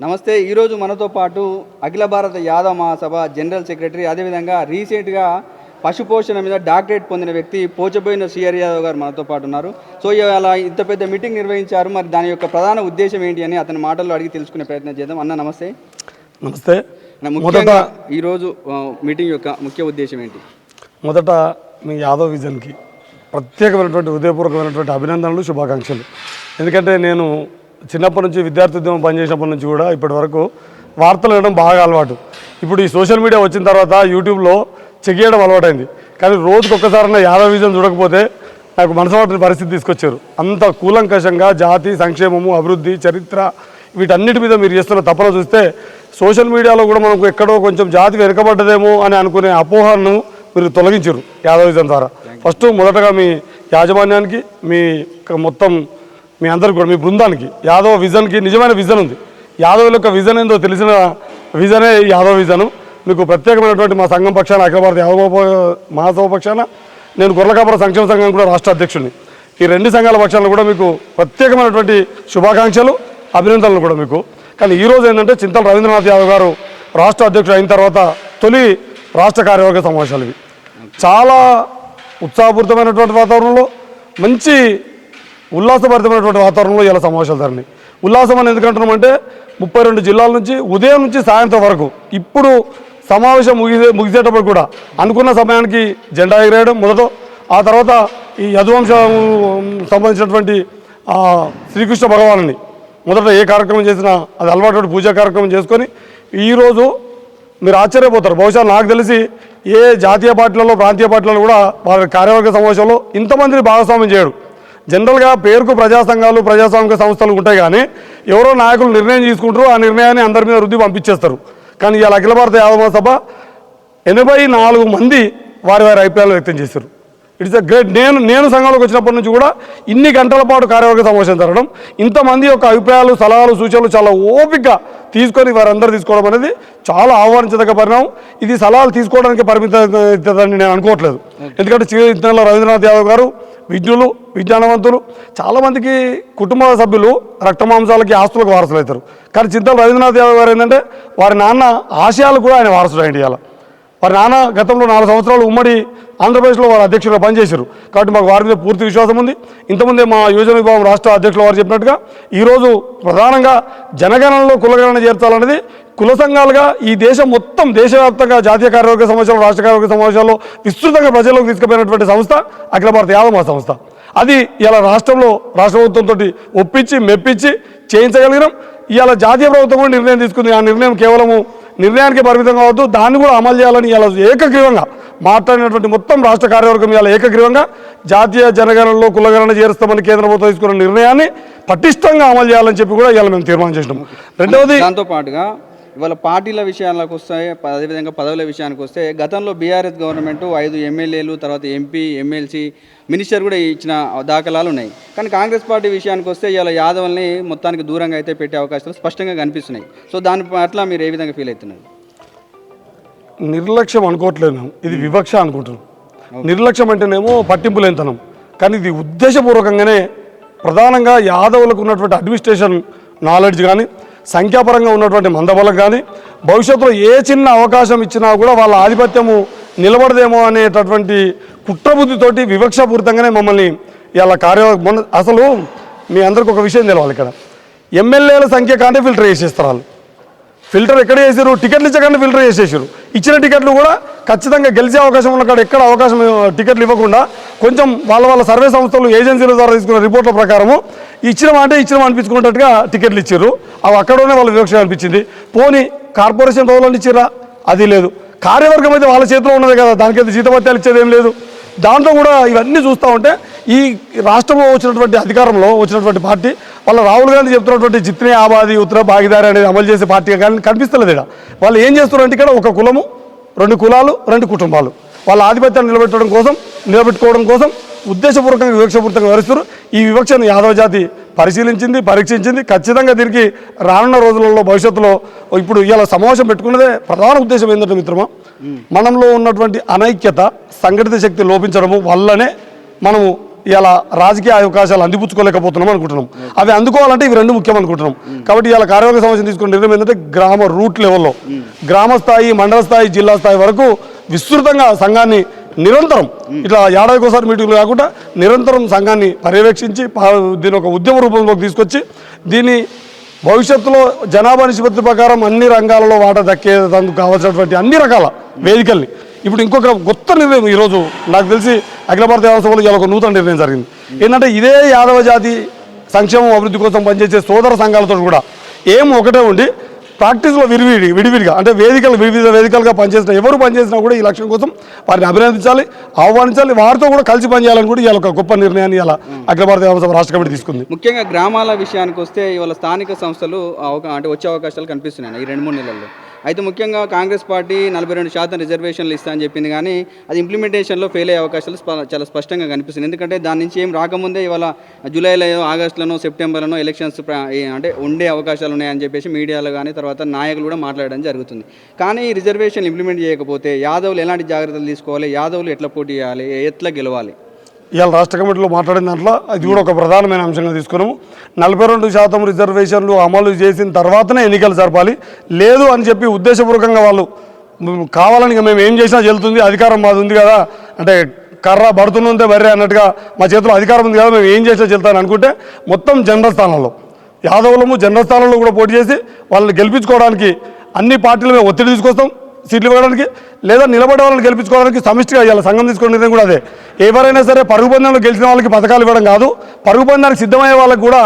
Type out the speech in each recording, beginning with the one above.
నమస్తే ఈరోజు మనతో పాటు అఖిల భారత యాదవ మహాసభ జనరల్ సెక్రటరీ అదేవిధంగా రీసెంట్గా పశుపోషణ మీద డాక్టరేట్ పొందిన వ్యక్తి పోచబోయిన సిఆర్ యాదవ్ గారు మనతో పాటు ఉన్నారు. సో ఇవాళ ఇంత పెద్ద మీటింగ్ నిర్వహించారు. మరి దాని యొక్క ప్రధాన ఉద్దేశం ఏంటి అని అతని మాటల్లో అడిగి తెలుసుకునే ప్రయత్నం చేద్దాం. అన్న నమస్తే. నమస్తే. ముఖ్యంగా ఈరోజు మీటింగ్ యొక్క ముఖ్య ఉద్దేశం ఏంటి? మొదట మీ యాదవ్ విజన్కి ప్రత్యేకమైనటువంటి హృదయపూర్వకమైనటువంటి అభినందనలు శుభాకాంక్షలు. ఎందుకంటే నేను చిన్నప్పటి నుంచి విద్యార్థి ఉద్యమం పనిచేసినప్పటి నుంచి కూడా ఇప్పటి వరకు వార్తలు వినడం బాగా అలవాటు. ఇప్పుడు ఈ సోషల్ మీడియా వచ్చిన తర్వాత యూట్యూబ్లో చెక్ చేయడం అలవాటైంది. కానీ రోజుకి ఒక్కసారైనా యాదవ్ విజన్ చూడకపోతే నాకు మనసమాటిన పరిస్థితి తీసుకొచ్చారు. అంత కూలంకషంగా జాతి సంక్షేమము అభివృద్ధి చరిత్ర వీటన్నిటి మీద మీరు చేస్తున్న తపన చూస్తే సోషల్ మీడియాలో కూడా మనకు ఎక్కడో కొంచెం జాతి వెనుకబడ్డదేమో అని అనుకునే అపోహను మీరు తొలగించారు యాదవిజన్ ద్వారా. ఫస్ట్ మొదటగా మీ యాజమాన్యానికి మీ మొత్తం మీ అందరికి కూడా మీ బృందానికి యాదవ విజన్కి నిజమైన విజన్ ఉంది. యాదవ్ యొక్క విజన్ ఏందో తెలిసిన విజనే యాదవ్ విజన్. మీకు ప్రత్యేకమైనటువంటి మా సంఘం పక్షాన అఖిల భారత యాదవ మహాసభ పక్షాన నేను గొర్రెకాపుర సంక్షేమ సంఘం కూడా రాష్ట్ర అధ్యక్షుడిని. ఈ రెండు సంఘాల పక్షాన కూడా మీకు ప్రత్యేకమైనటువంటి శుభాకాంక్షలు అభినందనలు కూడా మీకు. కానీ ఈరోజు ఏంటంటే చింతల రవీంద్రనాథ్ యాదవ్ గారు రాష్ట్ర అధ్యక్షుడు అయిన తర్వాత తొలి రాష్ట్ర కార్యవర్గ సమావేశాలు ఇవి. చాలా ఉత్సాహపూరితమైనటువంటి వాతావరణంలో మంచి ఉల్లాసభరితమైనటువంటి వాతావరణంలో ఇలా సమావేశాలు జరిగినాయి. ఉల్లాసం అని ఎందుకంటున్నామంటే ముప్పై రెండు జిల్లాల నుంచి ఉదయం నుంచి సాయంత్రం వరకు ఇప్పుడు సమావేశం ముగిసే ముగిసేటప్పుడు కూడా అనుకున్న సమయానికి జెండా ఎగిరేయడం మొదట ఆ తర్వాత ఈ యదువంశం సంబంధించినటువంటి శ్రీకృష్ణ భగవానుని మొదట ఏ కార్యక్రమం చేసినా అది అలవాటు పూజా కార్యక్రమం చేసుకొని ఈరోజు మీరు ఆశ్చర్యపోతారు. బహుశా నాకు తెలిసి ఏ జాతీయ పార్టీలలో ప్రాంతీయ పార్టీలలో కూడా వారి కార్యవర్గ సమావేశంలో ఇంతమందిని భాగస్వామ్యం చేయడు. జనరల్గా పేరుకు ప్రజా సంఘాలు ప్రజాస్వామిక సంస్థలు ఉంటాయి కానీ ఎవరో నాయకులు నిర్ణయం తీసుకుంటారు ఆ నిర్ణయాన్ని అందరి మీద రుద్ది పంపించేస్తారు. కానీ ఇవాళ అఖిల భారత యాదవ సభ ఎనభై నాలుగు మంది వారి వారి అభిప్రాయాలు వ్యక్తం చేశారు. ఇట్స్ అ గ్రేట్ నేను నేను సంఘంలోకి వచ్చినప్పటి నుంచి కూడా ఇన్ని గంటల పాటు కార్యవర్గ సమావేశం జరగడం ఇంతమంది యొక్క అభిప్రాయాలు సలహాలు సూచనలు చాలా ఓపికగా తీసుకొని వారందరూ తీసుకోవడం అనేది చాలా ఆహ్వానించదగ్గ పరిణామం. ఇది సలహాలు తీసుకోవడానికి పరిమితమవుతుందని నేను అనుకోవట్లేదు. ఎందుకంటే చిరునల రవీంద్రనాథ్ యాదవ్ గారు విజ్ఞులు విజ్ఞానవంతులు చాలామందికి కుటుంబ సభ్యులు రక్తమాంసాలకి ఆస్తులకు వారసులు అవుతారు కానీ చింతల రవీంద్రనాథ్ యాదవ్ గారు ఏంటంటే వారి నాన్న ఆశయాలు కూడా ఆయన వారసుడు అయ్యండి ఇవాళ. వారి నాన్న గతంలో నాలుగు సంవత్సరాలు ఉమ్మడి ఆంధ్రప్రదేశ్లో వారు అధ్యక్షులుగా పనిచేశారు. కాబట్టి మాకు వారి మీద పూర్తి విశ్వాసం ఉంది. ఇంతకుముందే మా యోజన విభాగం రాష్ట్ర అధ్యక్షులు వారు చెప్పినట్టుగా ఈరోజు ప్రధానంగా జనగణనలో కులగణన చేర్చాలనేది కుల సంఘాలుగా ఈ దేశం మొత్తం దేశవ్యాప్తంగా జాతీయ కార్యవర్గ సమావేశాలు రాష్ట్ర కార్యవర్గ సమావేశాల్లో విస్తృతంగా ప్రజల్లోకి తీసుకుపోయినటువంటి సంస్థ అఖిల భారత యాదవ సంస్థ. అది ఇలా రాష్ట్రంలో రాష్ట్ర ప్రభుత్వంతో ఒప్పించి మెప్పించి చేయించగలిగినాం. ఇవాళ జాతీయ ప్రభుత్వం కూడా నిర్ణయం తీసుకుంది. ఆ నిర్ణయం కేవలము నిర్ణయానికి పరిమితం కావద్దు. దాన్ని కూడా అమలు చేయాలని ఇలా ఏకగ్రీవంగా మాట్లాడినటువంటి మొత్తం రాష్ట్ర కార్యవర్గం ఇలా ఏకగ్రీవంగా జాతీయ జనగణనలో కులగణన చేరుస్తామని కేంద్ర ప్రభుత్వం తీసుకున్న నిర్ణయాన్ని పటిష్టంగా అమలు చేయాలని చెప్పి కూడా ఇవాళ మేము తీర్మానం చేసినాం. రెండవది దాంతో పాటుగా ఇవాళ పార్టీల విషయాలకు వస్తే అదేవిధంగా పదవుల విషయానికి వస్తే గతంలో బీఆర్ఎస్ గవర్నమెంట్ ఐదు ఎమ్మెల్యేలు తర్వాత ఎంపీ ఎమ్మెల్సీ మినిస్టర్ కూడా ఇచ్చిన దాఖలాలు ఉన్నాయి. కానీ కాంగ్రెస్ పార్టీ విషయానికి వస్తే ఇవాళ యాదవుల్ని మొత్తానికి దూరంగా అయితే పెట్టే అవకాశాలు స్పష్టంగా కనిపిస్తున్నాయి. సో దాని పట్ల మీరు ఏ విధంగా ఫీల్ అవుతున్నారు? నిర్లక్ష్యం అనుకోవట్లేదు ఇది వివక్ష అనుకుంటున్నాం. నిర్లక్ష్యం అంటేనేమో పట్టింపు లేనితనం కానీ ఇది ఉద్దేశపూర్వకంగానే ప్రధానంగా యాదవులకు ఉన్నటువంటి అడ్మినిస్ట్రేషన్ నాలెడ్జ్ కానీ సంఖ్యాపరంగా ఉన్నటువంటి మందబలం కానీ భవిష్యత్తులో ఏ చిన్న అవకాశం ఇచ్చినా కూడా వాళ్ళ ఆధిపత్యము నిలబడదేమో అనేటటువంటి కుట్రబుద్ధితోటి వివక్షపూరితంగానే మమ్మల్ని ఇలా కార్య అసలు మీ అందరికి ఒక విషయం తెలవాలి ఇక్కడ. ఎమ్మెల్యేల సంఖ్య కానీ ఫిల్టర్ చేసేస్తారు వాళ్ళు. ఫిల్టర్ ఎక్కడ చేసారు టికెట్లు ఇచ్చకుండా ఫిల్టర్ చేసేసారు ఇచ్చిన టికెట్లు కూడా ఖచ్చితంగా గెలిచే అవకాశం ఉన్న కాడ ఎక్కడ అవకాశం టికెట్లు ఇవ్వకుండా కొంచెం వాళ్ళ వాళ్ళ సర్వే సంస్థలు ఏజెన్సీల ద్వారా తీసుకున్న రిపోర్ట్ల ప్రకారము ఇచ్చిన అంటే ఇచ్చిన అనిపించుకున్నట్టుగా టికెట్లు ఇచ్చారు. అవి అక్కడనే వాళ్ళ వివక్ష అనిపించింది. పోనీ కార్పొరేషన్ రోజులను ఇచ్చిరా అది లేదు. కార్యవర్గం అయితే వాళ్ళ చేతిలో ఉన్నది కదా. దానికైతే జీతభత్యాలు ఇచ్చేది ఏం లేదు. దాంట్లో కూడా ఇవన్నీ చూస్తూ ఉంటే ఈ రాష్ట్రంలో వచ్చినటువంటి అధికారంలో వచ్చినటువంటి పార్టీ వాళ్ళ రాహుల్ గాంధీ చెప్తున్నటువంటి జిత్నే ఆబాది ఉత్తర భాగీదారి అనేది అమలు చేసే పార్టీ కానీ కనిపిస్తలేదు ఇక్కడ. వాళ్ళు ఏం చేస్తున్నారంటే ఇక్కడ ఒక కులము రెండు కులాలు రెండు కుటుంబాలు. వాళ్ళ ఆధిపత్యాన్ని నిలబెట్టడం కోసం నిలబెట్టుకోవడం కోసం ఉద్దేశపూర్వకంగా వివక్షపూర్వకంగా వివరిస్తారు ఈ వివక్షను యాదవ జాతి పరిశీలించింది పరీక్షించింది. ఖచ్చితంగా దీనికి రానున్న రోజులలో భవిష్యత్తులో ఇప్పుడు ఇలా సమావేశం పెట్టుకున్నదే ప్రధాన ఉద్దేశం ఏంటంటే మిత్రమా మనంలో ఉన్నటువంటి అనైక్యత సంఘటిత శక్తి లోపించడము వల్లనే మనము ఇలా రాజకీయ అవకాశాలు అందిపుచ్చుకోలేకపోతున్నాం అనుకుంటున్నాం. అవి అందుకోవాలంటే ఇవి రెండు ముఖ్యం అనుకుంటున్నాం. కాబట్టి ఇలా కార్యవర్గ సమావేశం తీసుకున్న నిర్ణయం ఏంటంటే గ్రామ రూట్ లెవెల్లో. గ్రామ స్థాయి మండల స్థాయి జిల్లా స్థాయి వరకు విస్తృతంగా సంఘాన్ని నిరంతరం. ఇట్లా ఏడాదికి ఒకసారి మీటింగ్లు కాకుండా నిరంతరం సంఘాన్ని పర్యవేక్షించి దీని ఒక ఉద్యమ రూపంలోకి తీసుకొచ్చి దీన్ని భవిష్యత్తులో జనాభా నిష్పత్తి ప్రకారం అన్ని రంగాలలో వాటా దక్కేందుకు కావాల్సినటువంటి అన్ని రకాల వేదికల్ని. ఇప్పుడు ఇంకొక కొత్త నిర్ణయం ఈరోజు నాకు తెలిసి అఖిల భారత యాదవ ఇలా ఒక నూతన నిర్ణయం జరిగింది. ఏంటంటే ఇదే యాదవ జాతి సంక్షేమం అభివృద్ధి కోసం పనిచేసే సోదర సంఘాలతో కూడా ఏం ఒకటే ఉండి ప్రాక్టీస్లో విడివిడి విడివిడిగా అంటే వేదికలు వివిధ వేదికలుగా పనిచేసిన ఎవరు పనిచేసినా కూడా ఈ లక్ష్యం కోసం వారిని అభినందించాలి ఆహ్వానించాలి వారితో కూడా కలిసి పనిచేయాలని కూడా ఇవాళ ఒక గొప్ప నిర్ణయాన్ని ఇలా అఖిల భారత యాదవ రాష్ట్ర కమిటీ తీసుకుంది. ముఖ్యంగా గ్రామాల విషయానికి వస్తే ఇవాళ స్థానిక సంస్థలు అంటే వచ్చే అవకాశాలు కనిపిస్తున్నాయి ఈ రెండు మూడు నెలల్లో. అయితే ముఖ్యంగా కాంగ్రెస్ పార్టీ నలభై రెండు శాతం రిజర్వేషన్లు ఇస్తా అని చెప్పింది కానీ అది ఇంప్లిమెంటేషన్లో ఫెయిల్ అయ్యే అవకాశాలు స్ప- చాలా స్పష్టంగా కనిపిస్తుంది. ఎందుకంటే దాని నుంచి ఏం రాకముందే ఇవాళ జూలైలో ఆగస్టులోనో సెప్టెంబర్లోనో ఎలక్షన్స్ అంటే ఉండే అవకాశాలు ఉన్నాయని చెప్పేసి మీడియాలో కానీ తర్వాత నాయకులు కూడా మాట్లాడడం జరుగుతుంది. కానీ ఈ రిజర్వేషన్ ఇంప్లిమెంట్ చేయకపోతే యాదవులు ఎలాంటి జాగ్రత్తలు తీసుకోవాలి? యాదవులు ఎట్లా పోటీ చేయాలి? ఎట్లా గెలవాలి? ఇవాళ రాష్ట్ర కమిటీలో మాట్లాడిన దాంట్లో అది కూడా ఒక ప్రధానమైన అంశంగా తీసుకున్నాము. నలభై రెండు శాతం రిజర్వేషన్లు అమలు చేసిన తర్వాతనే ఎన్నికలు జరపాలి. లేదు అని చెప్పి ఉద్దేశపూర్వకంగా వాళ్ళు కావాలని మేము ఏం చేసినా చెల్లుతుంది అధికారం మాది ఉంది కదా అంటే కర్ర పడుతుందే బర్రె అన్నట్టుగా మా చేతిలో అధికారం ఉంది కదా మేము ఏం చేసినా చెల్తాను అనుకుంటే మొత్తం జనరల్ స్థానంలో యాదవులము జనరల్ స్థానంలో కూడా పోటీ చేసి వాళ్ళని గెలిపించుకోవడానికి అన్ని పార్టీలు మేము ఒత్తిడి తీసుకొస్తాం. సీట్లు ఇవ్వడానికి లేదా నిలబడే వాళ్ళని గెలిపించుకోవడానికి సమిష్టిగా ఇవ్వాలి. సంఘం తీసుకునే నిర్ణయం కూడా అదే. ఎవరైనా సరే పరుగు పందెంలో గెలిచిన వాళ్ళకి పథకాలు ఇవ్వడం కాదు. పరుగు పందానికి సిద్ధమయ్యే వాళ్ళకి కూడా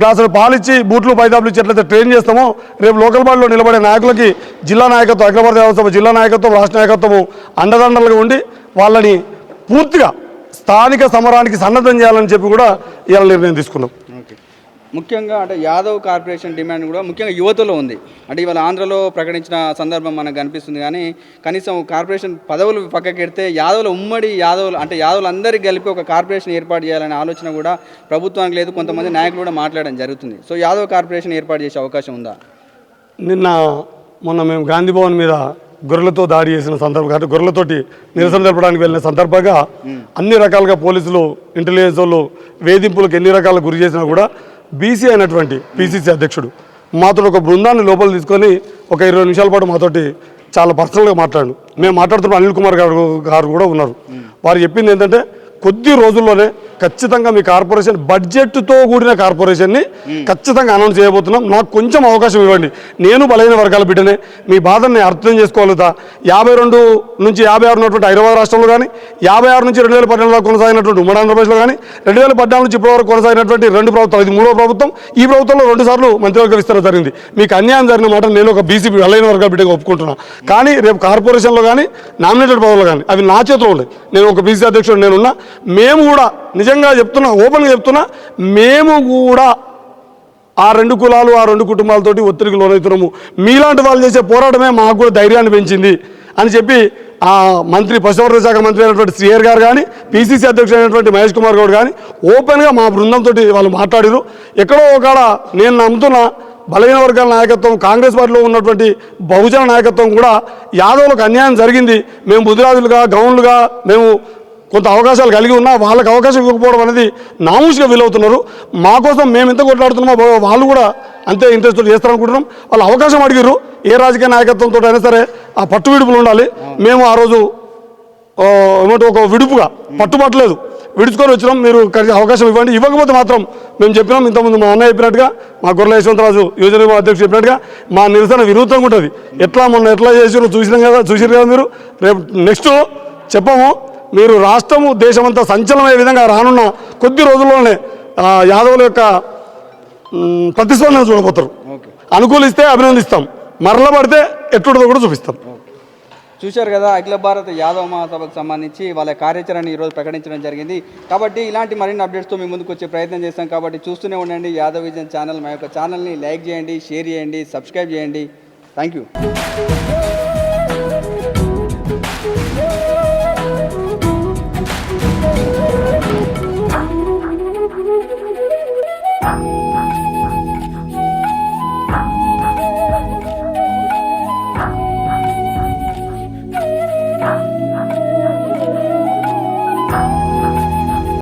గ్లాసులు పాలిచ్చి బూట్లు పైదాపులు ఇచ్చి ఎట్లయితే ట్రైన్ చేస్తామో రేపు లోకల్ బాడీలో నిలబడే నాయకులకి జిల్లా నాయకత్వం అఖిల భారత వ్యవస్థ జిల్లా నాయకత్వం రాష్ట్ర నాయకత్వము అండదండలుగా ఉండి వాళ్ళని పూర్తిగా స్థానిక సమరానికి సన్నద్ధం చేయాలని చెప్పి కూడా ఇవాళ నిర్ణయం తీసుకున్నాం. ముఖ్యంగా అంటే యాదవ్ కార్పొరేషన్ డిమాండ్ కూడా ముఖ్యంగా యువతలో ఉంది. అంటే ఇవాళ ఆంధ్రలో ప్రకటించిన సందర్భం మనకు కనిపిస్తుంది కానీ కనీసం కార్పొరేషన్ పదవులు పక్కకెడితే యాదవుల ఉమ్మడి యాదవులు అంటే యాదవులు అందరికీ కలిపి ఒక కార్పొరేషన్ ఏర్పాటు చేయాలనే ఆలోచన కూడా ప్రభుత్వానికి లేదు. కొంతమంది నాయకులు కూడా మాట్లాడడం జరుగుతుంది. సో యాదవ్ కార్పొరేషన్ ఏర్పాటు చేసే అవకాశం ఉందా? నిన్న మొన్న మేము గాంధీ భవన్ మీద గొర్రెలతో దాడి చేసిన సందర్భంగా అంటే గొర్రెలతోటి నిరసన తెలపడానికి వెళ్ళిన సందర్భంగా అన్ని రకాలుగా పోలీసులు ఇంటెలిజెన్స్ వాళ్ళు వేధింపులకు ఎన్ని రకాల గురి చేసినా కూడా బీసీ అయినటువంటి పీసీసీ అధ్యక్షుడు. మాతో ఒక బృందాన్ని లోపల తీసుకొని ఒక ఇరవై నిమిషాల పాటు మాతోటి చాలా పర్సనల్గా మాట్లాడు మేము మాట్లాడుతున్న అనిల్ కుమార్ గారు గారు కూడా ఉన్నారు. వారు చెప్పింది ఏంటంటే కొద్ది రోజుల్లోనే ఖచ్చితంగా మీ కార్పొరేషన్ బడ్జెట్తో కూడిన కార్పొరేషన్ని ఖచ్చితంగా అనౌన్స్ చేయబోతున్నాం. నాకు కొంచెం అవకాశం ఇవ్వండి. నేను బలైన వర్గాల బిడ్డనే. మీ బాధని నేను అర్థం చేసుకోగలుగుతా. యాభై రెండు నుంచి యాభై ఆరు ఉన్నటువంటి హైదరాబాద్ రాష్ట్రంలో కానీ యాభై ఆరు నుంచి రెండు వేల పద్నాలుగులో కొనసాగినటువంటి ఉమ్మడి ఆంధ్రప్రదేశ్లో కానీ రెండు వేల పద్నాలుగు నుంచి ఇప్పటివరకు కొనసాగినటువంటి రెండు ప్రభుత్వాలు ఇది మూడో ప్రభుత్వం. ఈ ప్రభుత్వంలో రెండు సార్లు మంత్రివర్గ విస్తరణ జరిగింది. మీకు అన్యాయం జరిగిన మాట నేను ఒక బీసీపీ బలైన వర్గాల బిడ్డగా ఒప్పుకుంటున్నా. కానీ రేపు కార్పొరేషన్లో కానీ నామినేటెడ్ పదవులు కానీ అవి నా చేతిలో ఉన్నాయి. నేను ఒక బీసీ అధ్యక్షుడు నేనున్నా. మేము కూడా నిజంగా చెప్తున్నా ఓపెన్గా చెప్తున్నా మేము కూడా ఆ రెండు కులాలు ఆ రెండు కుటుంబాలతోటి ఒత్తిడికి లోనవుతున్నాము. మీలాంటి వాళ్ళు చేసే పోరాటమే మాకు కూడా ధైర్యాన్ని పెంచింది అని చెప్పి ఆ మంత్రి పశువర్ధన శాఖ మంత్రి అయినటువంటి శ్రీహర్ గారు కానీ పీసీసీ అధ్యక్షుడు అయినటువంటి మహేష్ కుమార్ గౌడ్ కానీ ఓపెన్గా మా బృందంతో వాళ్ళు మాట్లాడారు. ఎక్కడో ఒకడ నేను నమ్ముతున్నా బలహీన వర్గాల నాయకత్వం కాంగ్రెస్ పార్టీలో ఉన్నటువంటి బహుజన నాయకత్వం కూడా యాదవులకు అన్యాయం జరిగింది. మేము బుద్ధిరాజులుగా గౌన్లుగా మేము కొంత అవకాశాలు కలిగి ఉన్నా వాళ్ళకి అవకాశం ఇవ్వకపోవడం అనేది నామూషిగా వీలవుతున్నారు. మా కోసం మేము ఎంత కొట్లాడుతున్నామో వాళ్ళు కూడా అంతే ఇంట్రెస్ట్ చేస్తారనుకుంటున్నాం. వాళ్ళు అవకాశం అడిగారు ఏ రాజకీయ నాయకత్వంతో అయినా సరే ఆ పట్టు విడుపులు ఉండాలి. మేము ఆ రోజు ఏమంటే ఒక విడుపుగా పట్టుబట్టలేదు. విడుచుకొని వచ్చినాం. మీరు అవకాశం ఇవ్వండి. ఇవ్వకపోతే మాత్రం మేము చెప్పినాం. ఇంతకుముందు మా అన్న చెప్పినట్టుగా మా గొర్రెల యశ్వంతరాజు యువజన అధ్యక్షుడు చెప్పినట్టుగా మా నిరసన వినూత్నంగా ఉంటుంది. ఎట్లా మొన్న ఎట్లా చేసిరో చూసినాం కదా చూసిరు కదా మీరు. రేపు నెక్స్ట్ చెప్పము. మీరు రాష్ట్రము దేశమంతా సంచలనమయ్యే విధంగా రానున్న కొద్ది రోజుల్లోనే యాదవుల యొక్క ప్రతిస్పందన చూడబోతారు. ఓకే. అనుకూలిస్తే అభినందిస్తాం. మరల పడితే ఎట్లుంటుందో కూడా చూపిస్తాం. చూశారు కదా అఖిల భారత యాదవ మహాసభకు సంబంధించి వాళ్ళ కార్యాచరణ ఈరోజు ప్రకటించడం జరిగింది. కాబట్టి ఇలాంటి మరిన్ని అప్డేట్స్తో మీ ముందుకు వచ్చే ప్రయత్నం చేస్తాం. కాబట్టి చూస్తూనే ఉండండి యాదవ్ విజన్ ఛానల్. మా యొక్క ఛానల్ని లైక్ చేయండి షేర్ చేయండి సబ్స్క్రైబ్ చేయండి. Thank you.